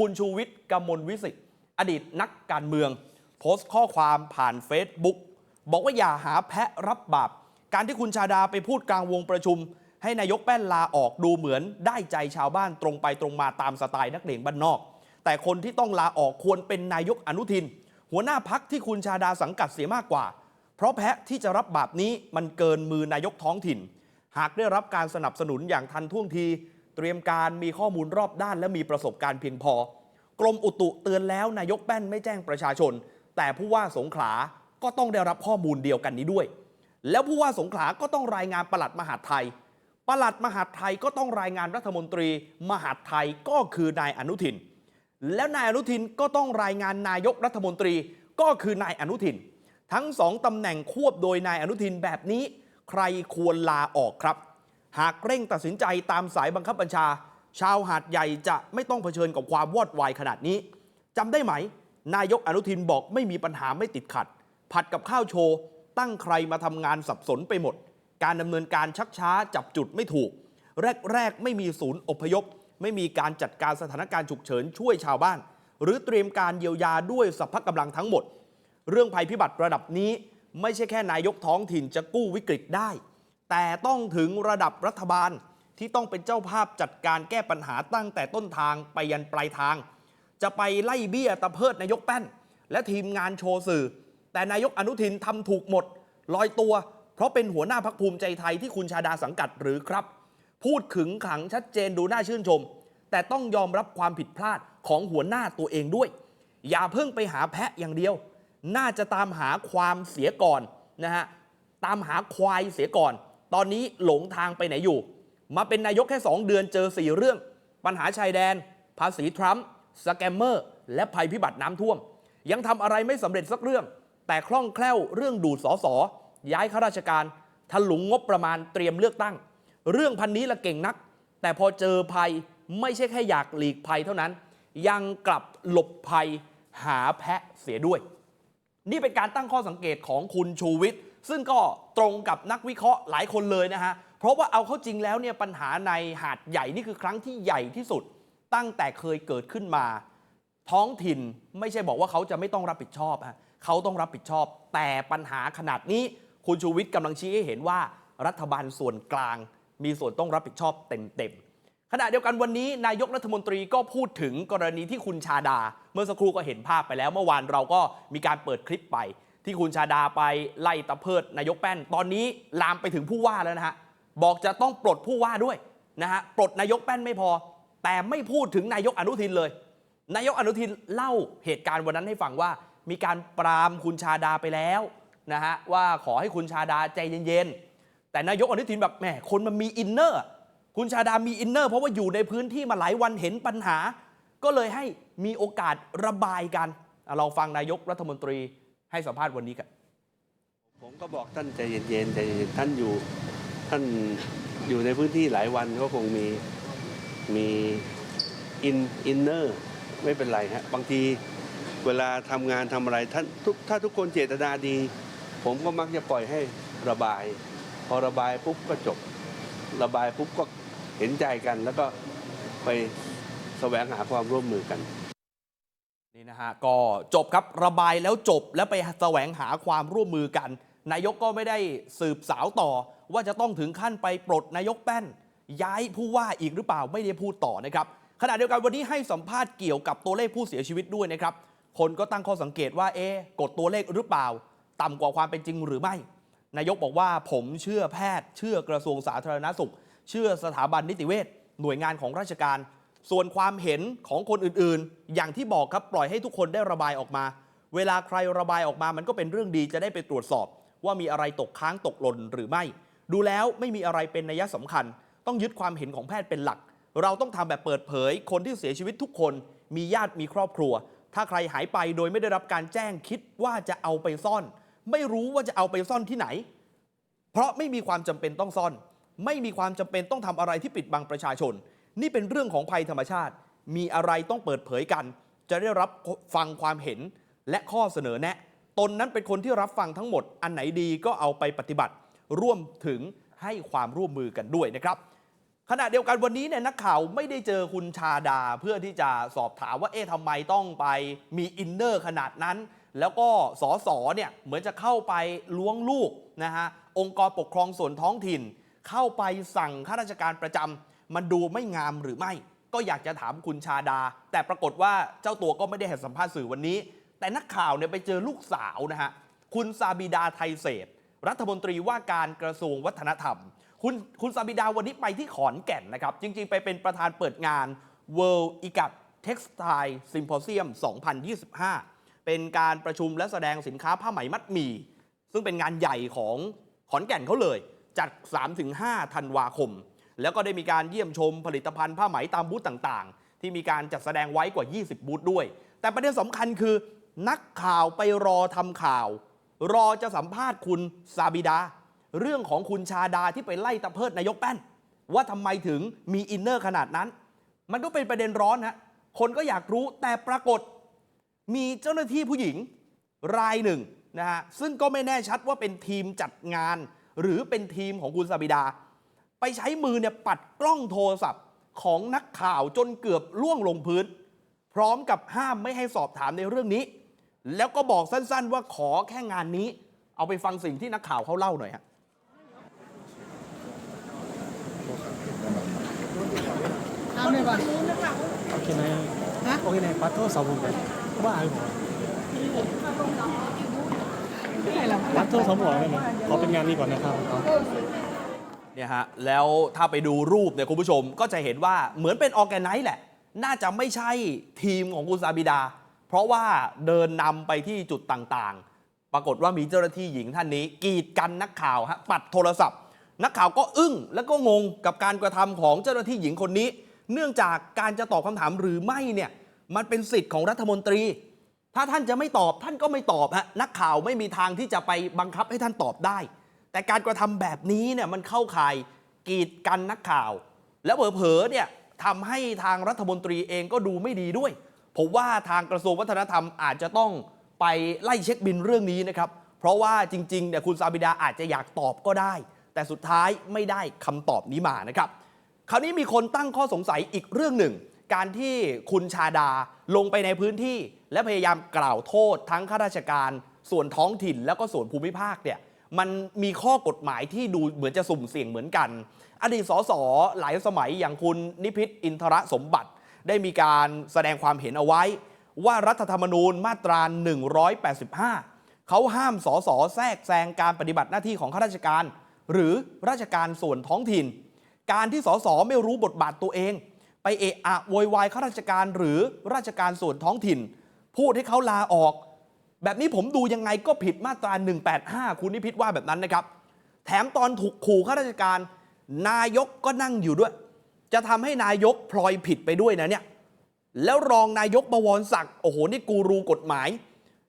คุณชูวิทย์กมลวิสิทธิ์อดีตนักการเมือง โพสต์ข้อความผ่าน Facebook บอกว่าอย่าหาแพะรับบาป การที่คุณชาดาไปพูดกลางวงประชุม ให้นายกแป้นลาออกดูเหมือนได้ใจชาวบ้านตรงไปตรงมาตามสไตล์นักเลงบ้านนอก แต่คนที่ต้องลาออกควรเป็นนายกอนุทิน หัวหน้าพักที่คุณชาดาสังกัดเสียมากกว่า เพราะแพะที่จะรับบาปนี้มันเกินมือนายกท้องถิ่น หากได้รับการสนับสนุนอย่างทันท่วงที เตรียมการมีข้อมูลรอบด้านและมีประสบการณ์เพียงพอ กรมอุตุเตือนแล้วนายกแป้นไม่แจ้งประชาชน แต่ผู้ว่าสงขลาก็ต้องได้รับข้อมูลเดียวกันนี้ด้วย แล้วผู้ว่าสงขลาก็ต้องรายงานปลัดมหาดไทยปลัดมหาดไทยก็ต้องรายงานรัฐมนตรี มหาดไทยก็คือนายอนุทิน แล้วนายอนุทินก็ต้องรายงานนายกรัฐมนตรีก็คือนายอนุทิน ทั้งสองตำแหน่งควบโดยนายอนุทินแบบนี้ ใครควรลาออกครับ หากเร่งตัดสินใจตามสายบังคับบัญชา ชาวหาดใหญ่จะไม่ต้องเผชิญกับความวอดวายขนาดนี้จำได้ไหม นายกอนุทินบอกไม่มีปัญหาไม่ติดขัด ผัดกับข้าวโชว์ ตั้งใครมาทำงานสับสนไปหมด การดำเนินการชักช้าจับจุดไม่ถูก แรกๆ ไม่มีศูนย์อพยพ ไม่มีการจัดการสถานการณ์ฉุกเฉินช่วยชาวบ้าน หรือเตรียมการเยียวยาด้วยสัพพะกำลังทั้งหมด เรื่องภัยพิบัติระดับนี้ ไม่ใช่แค่นายกท้องถิ่นจะกู้วิกฤตได้ แต่ต้องถึงระดับรัฐบาลที่ต้องเป็นเจ้าภาพจัดการแก้ปัญหาตั้งแต่ต้นทางไปยันปลายทาง จะไปไล่เบี้ยตะเพิดนายกแป้น และทีมงานโชว์สื่อ แต่นายกอนุทินทำถูกหมดลอยตัว เพราะเป็นหัวหน้าพักภูมิใจไทยที่คุณชาดาสังกัดหรือครับ พูดขึงขังชัดเจนดูน่าชื่นชม แต่ต้องยอมรับความผิดพลาดของหัวหน้าตัวเองด้วย อย่าเพิ่งไปหาแพะอย่างเดียว น่าจะตามหาความเสียก่อนนะฮะตามหาควายเสียก่อน ตอนนี้หลงทางไปไหนอยู่ มาเป็นนายกแค่ 2 เดือนเจอ 4 เรื่อง ปัญหาชายแดน ภาษีทรัมป์สแกมเมอร์ และภัยพิบัติน้ำท่วม ยังทำอะไรไม่สำเร็จสักเรื่อง แต่คล่องแคล่วเรื่องดูดสอสอย้ายข้าราชการถลุงงบประมาณเตรียมเลือกตั้ง เรื่องพันนี้ละเก่งนัก แต่พอเจอภัยไม่ใช่แค่อยากหลีกภัยเท่านั้น ยังกลับหลบภัยหาแพะเสียด้วย นี่เป็นการตั้งข้อสังเกตของคุณชูวิทย์ ซึ่งก็ตรงกับนักวิเคราะห์หลายคนเลยนะฮะ เพราะว่าเอาเข้าจริงแล้วเนี่ยปัญหาในหาดใหญ่นี่คือครั้งที่ใหญ่ที่สุด ตั้งแต่เคยเกิดขึ้นมา ท้องถิ่นไม่ใช่บอกว่าเขาจะไม่ต้องรับผิดชอบฮะเขาต้องรับผิดชอบ แต่ปัญหาขนาดนี้คุณชูวิทย์กำลังชี้ให้เห็นว่ารัฐบาลส่วนกลาง มีส่วนต้องรับผิดชอบเต็มๆขณะเดียวกันวันนี้นายกรัฐมนตรีก็พูดถึงกรณีที่คุณชาดา เมื่อสักครู่ก็เห็นภาพไปแล้ว เมื่อวานเราก็มีการเปิดคลิปไป ที่คุณชาดาไปไล่ตะเพิดนายกแป้น ตอนนี้ลามไปถึงผู้ว่าแล้วนะฮะบอกจะต้องปลดผู้ว่าด้วยนะฮะปลดนายกแป้นไม่พอ แต่ไม่พูดถึงนายกอนุทินเลย นายกอนุทินเล่าเหตุการณ์วันนั้นให้ฟังว่า มีการปรามคุณชาดาไปแล้วนะฮะว่าขอให้คุณชาดาใจเย็นๆแต่นายกอนุทินแบบแหมคนมันมีอินเนอร์คุณชาดามีอินเนอร์เพราะว่าอยู่ในพื้นที่มาหลายวันเห็นปัญหา ก็เลยให้มีโอกาสระบายกัน เราฟังนายกรัฐมนตรี ให้สัมภาษณ์วันนี้กันผมก็บอกท่านใจเย็นๆใจเย็นท่านอยู่ท่านอยู่ในพื้นที่หลายวันก็คงมีมีอินอินเนอร์ไม่เป็นไรฮะบางทีเวลาทำงานทำอะไรท่านทุกถ้าทุกคนเจตนาดี ผมก็มักจะปล่อยให้ระบาย พอระบายปุ๊บก็จบ ระบายปุ๊บก็เห็นใจกัน แล้วก็ไปแสวงหาความร่วมมือกัน นี่นะฮะก็จบครับระบายแล้วจบแล้วไปแสวงหาความร่วมมือกัน นายกก็ไม่ได้สืบสาวต่อ ว่าจะต้องถึงขั้นไปปลดนายกแป้น ย้ายผู้ว่าอีกหรือเปล่าไม่ได้พูดต่อนะครับขณะเดียวกันวันนี้ให้สัมภาษณ์เกี่ยวกับตัวเลขผู้เสียชีวิตด้วยนะครับ คนก็ตั้งข้อสังเกตว่าเอ๊ะกดตัวเลขหรือเปล่า ต่ำกว่าความเป็นจริงหรือไม่ นายกบอกว่าผมเชื่อแพทย์ เชื่อกระทรวงสาธารณสุข เชื่อสถาบันนิติเวชหน่วยงานของราชการ ส่วนความเห็นของคนอื่นๆ อย่างที่บอกครับปล่อยให้ทุกคนได้ระบายออกมา เวลาใครระบายออกมามันก็เป็นเรื่องดีจะได้ไปตรวจสอบ ว่ามีอะไรตกค้างตกหล่นหรือไม่ ดูแล้วไม่มีอะไรเป็นนัยสำคัญ ต้องยึดความเห็นของแพทย์เป็นหลัก เราต้องทำแบบเปิดเผย คนที่เสียชีวิตทุกคน มีญาติมีครอบครัว ถ้าใครหายไปโดยไม่ได้รับการแจ้งคิดว่าจะเอาไปซ่อน ไม่รู้ว่าจะเอาไปซ่อนที่ไหน เพราะไม่มีความจำเป็นต้องซ่อน ไม่มีความจำเป็นต้องทำอะไรที่ปิดบังประชาชน นี่เป็นเรื่องของภัยธรรมชาติ มีอะไรต้องเปิดเผยกัน จะได้รับฟังความเห็นและข้อเสนอแนะตนนั้นเป็นคนที่รับฟังทั้งหมด อันไหนดีก็เอาไปปฏิบัติ ร่วมถึงให้ความร่วมมือกันด้วยนะครับ ขณะเดียวกันวันนี้เนี่ยนักข่าวไม่ได้เจอคุณชาดาเพื่อที่จะสอบถามว่าเอ๊ะทำไมต้องไปมีอินเนอร์ขนาดนั้น แล้วก็สอสอเนี่ยเหมือนจะเข้าไปล้วงลูกนะฮะองค์กรปกครองส่วนท้องถิ่น เข้าไปสั่งข้าราชการประจำ มันดูไม่งามหรือไม่ ก็อยากจะถามคุณชาดา แต่ปรากฏว่าเจ้าตัวก็ไม่ได้ให้สัมภาษณ์สื่อวันนี้ แต่นักข่าวเนี่ยไปเจอลูกสาวนะฮะคุณซาบิดาไทยเศษ รัฐมนตรีว่าการกระทรวงวัฒนธรรม คุณคุณซาบิดาวันนี้ไปที่ขอนแก่นนะครับ จริง ๆ ไปเป็นประธานเปิดงาน World i g a p Textile Symposium 2025 เป็นการประชุมและแสดงสินค้าผ้าไหมมัดหมี่ซึ่งเป็นงานใหญ่ของขอนแก่นเขาเลย จัด 3-5 ธันวาคม แล้วก็ได้มีการเยี่ยมชมผลิตภัณฑ์ผ้าไหมตามบูธต่างๆ ที่มีการจัดแสดงไว้กว่า 20 บูธด้วย แต่ประเด็นสำคัญคือ นักข่าวไปรอทำข่าว รอจะสัมภาษณ์คุณซาบิดา เรื่องของคุณชาดาที่ไปไล่ตะเพิดนายกแป้น ว่าทำไมถึงมีอินเนอร์ขนาดนั้น มันก็เป็นประเด็นร้อนฮะคนก็อยากรู้แต่ปรากฏ มีเจ้าหน้าที่ผู้หญิงรายหนึ่งนะฮะซึ่งก็ไม่แน่ชัดว่าเป็นทีมจัดงาน หรือเป็นทีมของคุณซาบิดา ไปใช้มือเนี่ยปัดกล้องโทรศัพท์ของนักข่าวจนเกือบล่วงลงพื้น พร้อมกับห้ามไม่ให้สอบถามในเรื่องนี้ แล้วก็บอกสั้นๆ ว่าขอแค่งานนี้ เอาไปฟังสิ่งที่นักข่าวเขาเล่าหน่อยฮะโอเคไหนโอเคไหนปัตโต้สาวบุญบ้าหรือเปล่าปัตโต้สาวบุญไหมขอเป็นงานนี้ก่อนนะครับ เนี่ยฮะแล้วถ้าไปดูรูปเนี่ยคุณผู้ชมก็จะเห็นว่าเหมือนเป็นออแกไนซ์แหละ น่าจะไม่ใช่ทีมของคุณซาบิดา เพราะว่าเดินนำไปที่จุดต่างๆ ปรากฏว่ามีเจ้าหน้าที่หญิงท่านนี้ กีดกันนักข่าวฮะปัดโทรศัพท์ นักข่าวก็อึ้งแล้วก็งงกับการกระทำของเจ้าหน้าที่หญิงคนนี้ เนื่องจากการจะตอบคำถามหรือไม่เนี่ยมันเป็นสิทธิ์ของรัฐมนตรี ถ้าท่านจะไม่ตอบท่านก็ไม่ตอบฮะนักข่าวไม่มีทางที่จะไปบังคับให้ท่านตอบได้ แต่การกระทำแบบนี้เนี่ยมันเข้าข่ายกีดกันนักข่าว แล้วเผลอๆเนี่ยทำให้ทางรัฐมนตรีเองก็ดูไม่ดีด้วย ผมว่าทางกระทรวงวัฒนธรรมอาจจะต้องไปไล่เช็คบินเรื่องนี้นะครับ เพราะว่าจริงๆเนี่ยคุณซาบิดาอาจจะอยากตอบก็ได้ แต่สุดท้ายไม่ได้คำตอบนี้มานะครับ คราวนี้มีคนตั้งข้อสงสัยอีกเรื่องหนึ่ง การที่คุณชาดาลงไปในพื้นที่ และพยายามกล่าวโทษทั้งข้าราชการ ส่วนท้องถิ่นแล้วก็ส่วนภูมิภาคเนี่ย มันมีข้อกฎหมายที่ดูเหมือนจะสุ่มเสี่ยงเหมือนกัน อดีตสสหลายสมัยอย่างคุณนิพิษอินทรสมบัติ ได้มีการแสดงความเห็นเอาไว้ ว่ารัฐธรรมนูญมาตรา 185 เขาห้ามสสแทรกแซงการปฏิบัติหน้าที่ของข้าราชการ หรือราชการส่วนท้องถิ่น การที่สสไม่รู้บทบาทตัวเอง ไปเอะอะโวยวายข้าราชการหรือราชการส่วนท้องถิ่น พูดให้เขาลาออก แบบนี้ผมดูยังไงก็ผิดมาตรา 185 คุณนิพิษว่าแบบนั้นนะครับ แถมตอนถูกขู่ข้าราชการ นายกก็นั่งอยู่ด้วย จะทำให้นายกพลอยผิดไปด้วยนะเนี่ย แล้วรองนายกบวรศักดิ์โอ้โห นี่กูรูกฎหมาย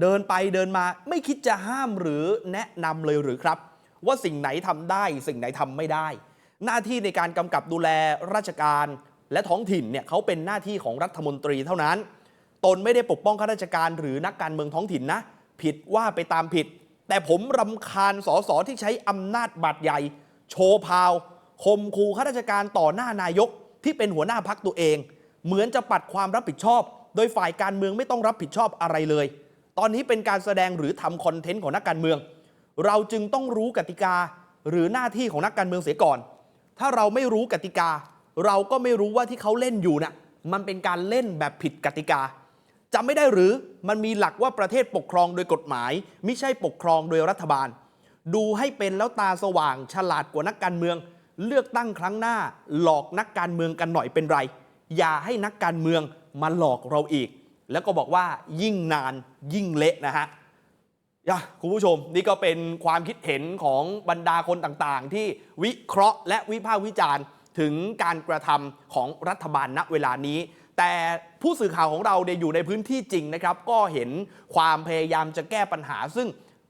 เดินไปเดินมาไม่คิดจะห้ามหรือแนะนำเลยหรือครับ ว่าสิ่งไหนทำได้สิ่งไหนทำไม่ได้ หน้าที่ในการกำกับดูแลราชการและท้องถิ่นเนี่ยเขาเป็นหน้าที่ของรัฐมนตรีเท่านั้น ตนไม่ได้ปกป้องข้าราชการหรือนักการเมืองท้องถิ่นนะ ผิดว่าไปตามผิด แต่ผมรำคาญสสที่ใช้อำนาจบาดใหญ่ โชว์พาวคมคูข้าราชการต่อหน้านายกที่เป็นหัวหน้าพักตัวเอง เหมือนจะปัดความรับผิดชอบ โดยฝ่ายการเมืองไม่ต้องรับผิดชอบอะไรเลย ตอนนี้เป็นการแสดงหรือทำคอนเทนต์ของนักการเมือง เราจึงต้องรู้กติกาหรือหน้าที่ของนักการเมืองเสียก่อน ถ้าเราไม่รู้กติกา เราก็ไม่รู้ว่าที่เขาเล่นอยู่น่ะมันเป็นการเล่นแบบผิดกติกา จำไม่ได้หรือมันมีหลักว่าประเทศปกครองโดยกฎหมาย ไม่ใช่ปกครองโดยรัฐบาล ดูให้เป็นแล้วตาสว่างฉลาดกว่านักการเมือง เลือกตั้งครั้งหน้า หลอกนักการเมืองกันหน่อยเป็นไร อย่าให้นักการเมืองมาหลอกเราอีก แล้วก็บอกว่ายิ่งนานยิ่งเละนะฮะยะคุณผู้ชมนี่ก็เป็นความคิดเห็นของบรรดาคนต่างๆ ที่วิเคราะห์และวิพากษ์วิจารณ์ถึงการกระทำของรัฐบาลณเวลานี้ แต่ผู้สื่อข่าวของเราเนี่ยอยู่ในพื้นที่จริงนะครับ ก็เห็นความพยายามจะแก้ปัญหา ซึ่ง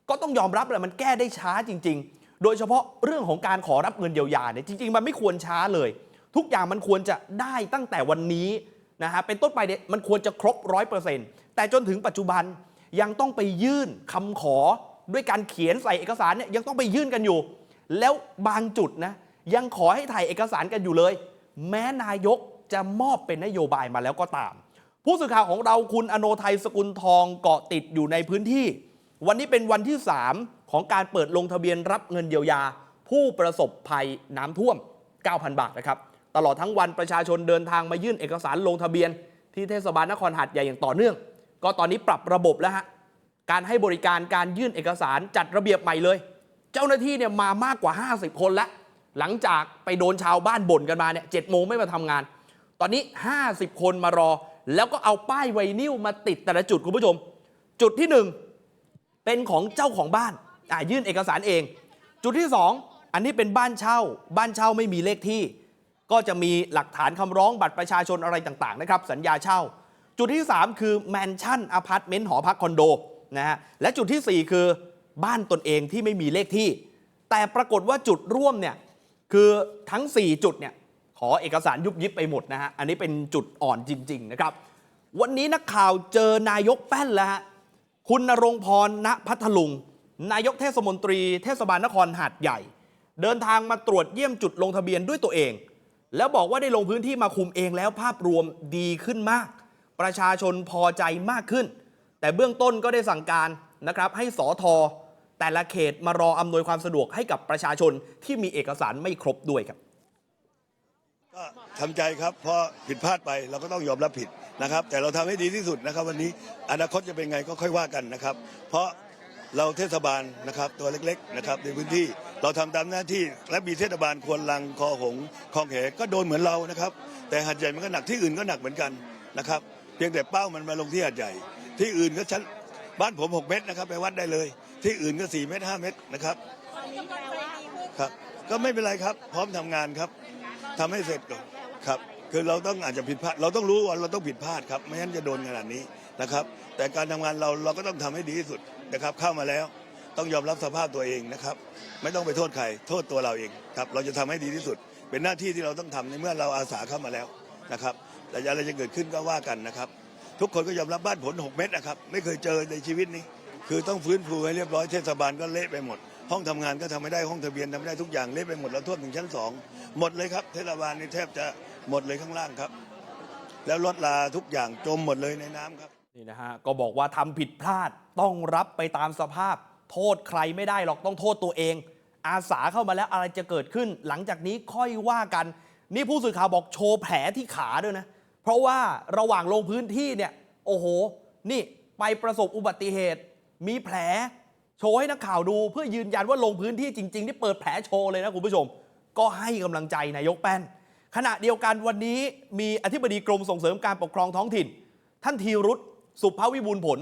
ก็ต้องยอมรับแหละมันแก้ได้ช้าจริง ๆ โดยเฉพาะเรื่องของการขอรับเงินเยียวยาเนี่ยจริง ๆ มันไม่ควรช้าเลย ทุกอย่างมันควรจะได้ตั้งแต่วันนี้นะฮะเป็นต้นไปเนี่ยมันควรจะครบร้อยเปอร์เซ็นต์แต่จนถึงปัจจุบันยังต้องไปยื่นคำขอด้วยการเขียนใส่เอกสารเนี่ยยังต้องไปยื่นกันอยู่ แล้วบางจุดนะยังขอให้ถ่ายเอกสารกันอยู่เลย แม้นายก จะมอบเป็นนโยบายมาแล้วก็ตาม ผู้สื่อข่าวของเราคุณอโนไทยสกุลทองเกาะติดอยู่ในพื้นที่ วันนี้เป็นวันที่ 3 ของการเปิดลงทะเบียนรับเงินเยียวยา ผู้ประสบภัยน้ำท่วม 9,000 บาทนะครับตลอดทั้งวันประชาชนเดินทางมายื่นเอกสารลงทะเบียน ที่เทศบาลนครหาดใหญ่อย่างต่อเนื่อง ก็ตอนนี้ปรับระบบแล้วฮะการให้บริการการยื่นเอกสารจัดระเบียบใหม่เลย เจ้าหน้าที่เนี่ยมามากกว่า 50 คนแล้ว หลังจากไปโดนชาวบ้านบ่นกันมาเนี่ยเจ็ดโมงไม่มาทำงาน ตอนนี้ 50 คนมารอ แล้วก็เอาป้ายไวนิลมาติดแต่ละจุดคุณผู้ชม จุดที่หนึ่งเป็นของเจ้าของบ้านอ่ายื่นเอกสารเอง จุดที่ 2 อันนี้เป็นบ้านเช่า บ้านเช่าไม่มีเลขที่ ก็จะมีหลักฐานคำร้องบัตรประชาชนอะไรต่างๆนะครับสัญญาเช่า จุดที่ 3 คือแมนชั่นอพาร์ตเมนต์หอพักคอนโดนะฮะและจุดทีสี่4 คือบ้านตนเองที่ไม่มีเลขที่ แต่ปรากฏว่าจุดร่วมเนี่ยคือทั้ง 4 จุดเนี่ย ขอเอกสารยุบยิบไปหมดนะฮะ อันนี้เป็นจุดอ่อนจริง ๆ นะครับ วันนี้นักข่าวเจอนายกแป้นแล้วฮะ คุณนรงพรณพัทลุง นายกเทศมนตรี เทศบาลนครหาดใหญ่ เดินทางมาตรวจเยี่ยมจุดลงทะเบียนด้วยตัวเอง แล้วบอกว่าได้ลงพื้นที่มาคุมเองแล้วภาพรวมดีขึ้นมาก ประชาชนพอใจมากขึ้น แต่เบื้องต้นก็ได้สั่งการนะครับให้สอทอแต่ละเขตมารออำนวยความสะดวกให้กับประชาชนที่มีเอกสารไม่ครบด้วยครับ ก็ทำใจครับเพราะผิดพลาดไปเราก็ต้องยอมรับผิดนะครับ แต่เราทำให้ดีที่สุดนะครับ วันนี้อนาคตจะเป็นไงก็ค่อยว่ากันนะครับ เพราะเราเทศบาลนะครับตัวเล็กๆนะครับในพื้นที่เราทำตามหน้าที่และมีเทศบาลควรลังคอหงคลองแขก็โดนเหมือนเรานะครับ แต่หัดใหญ่มันก็หนักที่อื่นก็หนักเหมือนกันนะครับ เพียงแต่เป้ามันมาลงที่หัดใหญ่ ที่อื่นก็ชั้นบ้านผม 6 เมตรนะครับ ไปวัดได้เลย ที่อื่นก็ 4 เมตร 5 เมตรนะครับครับ ก็ไม่เป็นไรครับ พร้อมทำงานครับ ทำให้เสร็จก่อนครับ คือเราต้องอาจจะผิดพลาดเราต้องรู้ว่าเราต้องผิดพลาดครับไม่งั้นจะโดนขนาดนี้นะครับ แต่การทำงานเราเราก็ต้องทำให้ดีที่สุดนะครับ เข้ามาแล้วต้องยอมรับสภาพตัวเองนะครับ ไม่ต้องไปโทษใครโทษตัวเราเองครับ เราจะทำให้ดีที่สุด เป็นหน้าที่ที่เราต้องทำในเมื่อเราอาสาเข้ามาแล้วนะครับแต่อะไรจะเกิดขึ้นก็ว่ากันนะครับ ทุกคนก็ยอมรับบ้านผล 6 เม็ดนะครับ ไม่เคยเจอในชีวิตนี้ คือต้องฟื้นฟูให้เรียบร้อยเทศบาลก็เละไปหมด ห้องทำงานก็ทำไม่ได้ห้องทะเบียนทำไม่ได้ทุกอย่างเละไปหมดแล้วท่วมถึงชั้นสองหมดเลยครับเทศบาลนี่แทบจะหมดเลยข้างล่างครับ แล้วรถลาทุกอย่างจมหมดเลยในน้ำครับนี่นะฮะก็บอกว่าทำผิดพลาดต้องรับไปตามสภาพ โทษใครไม่ได้หรอกต้องโทษตัวเอง อาสาเข้ามาแล้วอะไรจะเกิดขึ้น หลังจากนี้ค่อยว่ากัน นี่ผู้สื่อข่าวบอกโชว์แผลที่ขาด้วยนะเพราะว่าระหว่างลงพื้นที่เนี่ยโอ้โห นี่ไปประสบอุบัติเหตุ มีแผล โชว์ให้นักข่าวดูเพื่อยืนยันว่าลงพื้นที่จริง ๆ ที่เปิดแผลโชว์เลยนะคุณผู้ชม ก็ให้กำลังใจนายกแป้น ขณะเดียวกันวันนี้มีอธิบดีกรมส่งเสริมการปกครองท้องถิ่น ท่านธีรุธสุภาวิบูลผล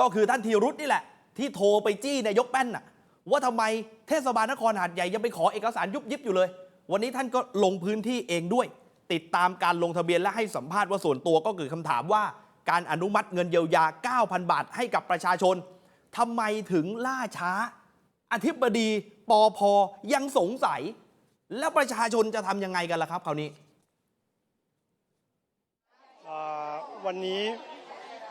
ก็คือท่านธีรุธนี่แหละ ที่โทรไปจี้นายกแป้นน่ะว่าทำไมเทศบาลนครหาดใหญ่ยังไปขอเอกสารยุบยิบอยู่เลย วันนี้ท่านก็ลงพื้นที่เองด้วย ติดตามการลงทะเบียนและให้สัมภาษณ์ว่าส่วนตัวก็คือคำถามว่า การอนุมัติเงินเยียวยา 9,000 บาทให้กับประชาชน ทำไมถึงล่าช้า อธิบดีปอพอยังสงสัย แล้วประชาชนจะทำยังไงกันล่ะครับคราวนี้วันนี้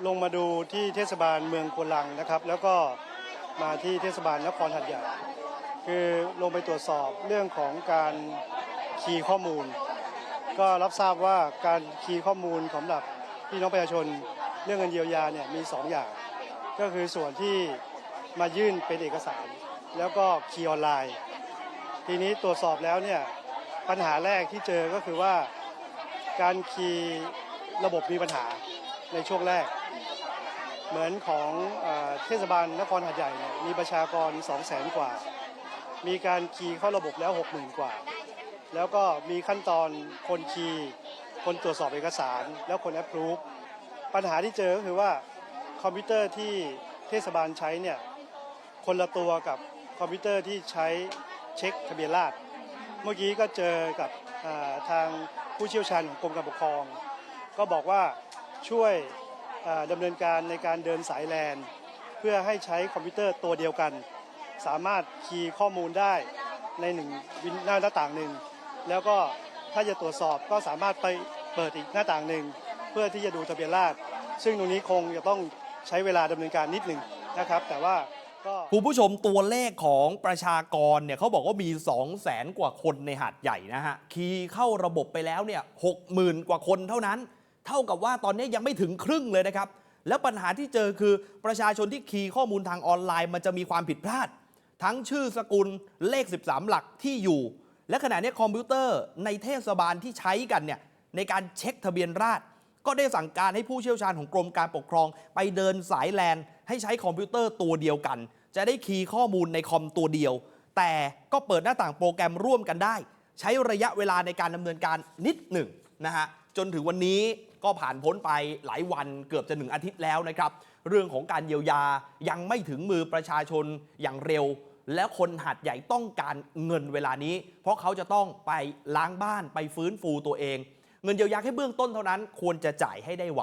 ลงมาดูที่เทศบาลเมืองควนลังนะครับ แล้วก็มาที่เทศบาลนครหัดใหญ่คือลงไปตรวจสอบเรื่องของการคีย์ข้อมูล ก็รับทราบว่าการคีย์ข้อมูลสำหรับพี่น้องประชาชนเรื่องเงินเยียวยาเนี่ยมี 2 อย่าง ก็คือส่วนที่มายื่นเป็นเอกสาร แล้วก็คีย์ออนไลน์ ทีนี้ตรวจสอบแล้วเนี่ยปัญหาแรกที่เจอก็คือว่าการคีย์ระบบมีปัญหาในช่วงแรก เหมือนของเอเทศบาลนครหัดใหญ่เนี่ยมีประชากร 2 0 0แสนกว่า มีการคีย์เข้าระบบแล้ว 60,000 กว่า แล้วก็มีขั้นตอนคนคีย์คนตรวจสอบเอกสาร แล้วคนแอปพรูฟปัญหาที่เจอก็คือว่า คอมพิวเตอร์ที่เทศบาลใช้เนี่ยคนละตัวกับคอมพิวเตอร์ที่ใช้เช็คทะเบียนราษฎร์เมื่อกี้ก็เจอกับาทางผู้เชี่ยวชาญของกรมการปกครอง ก็บอกว่าช่วยอ่าดำเนินการในการเดินสายแลน เพื่อให้ใช้คอมพิวเตอร์ตัวเดียวกัน สามารถคีย์ข้อมูลได้ในหนึ่งวินหน้าหน้าต่างหนึ่ง แล้วก็ถ้าจะตรวจสอบก็สามารถไปเปิดอีกหน้าต่างหนึ่ง เพื่อที่จะดูทะเบียนราษฎร์ซึ่งตรงนี้คงจะต้อง ใช้เวลาดำเนินการนิดหนึ่งนะครับ แต่ว่าก็ คุณผู้ชมตัวเลขของประชากรเนี่ยเขาบอกว่ามี 2 0 0แสนกว่าคนในหาดใหญ่นะฮะ คีย์เข้าระบบไปแล้วเนี่ยหกหมื่นกว่าคนเท่านั้น เท่ากับว่าตอนนี้ยังไม่ถึงครึ่งเลยนะครับ แล้วปัญหาที่เจอคือประชาชนที่คีย์ข้อมูลทางออนไลน์มันจะมีความผิดพลาด ทั้งชื่อสกุลเลข 13 หลักที่อยู่ และขณะนี้คอมพิวเตอร์ในเทศบาลที่ใช้กันเนี่ยในการเช็คทะเบียนราษฎร ก็ได้สั่งการให้ผู้เชี่ยวชาญของกรมการปกครอง ไปเดินสายแลนให้ใช้คอมพิวเตอร์ตัวเดียวกัน จะได้คีย์ข้อมูลในคอมตัวเดียว แต่ก็เปิดหน้าต่างโปรแกรมร่วมกันได้ ใช้ระยะเวลาในการดำเนินการนิดหนึ่งนะฮะจนถึงวันนี้ก็ผ่านพ้นไปหลายวันเกือบจะหนึ่งอาทิตย์แล้วนะครับ เรื่องของการเยียวยายังไม่ถึงมือประชาชนอย่างเร็ว และคนหัดใหญ่ต้องการเงินเวลานี้ เพราะเขาจะต้องไปล้างบ้านไปฟื้นฟูตัวเอง เงินเยียวยาแค่เบื้องต้นเท่านั้นควรจะจ่ายให้ได้ไว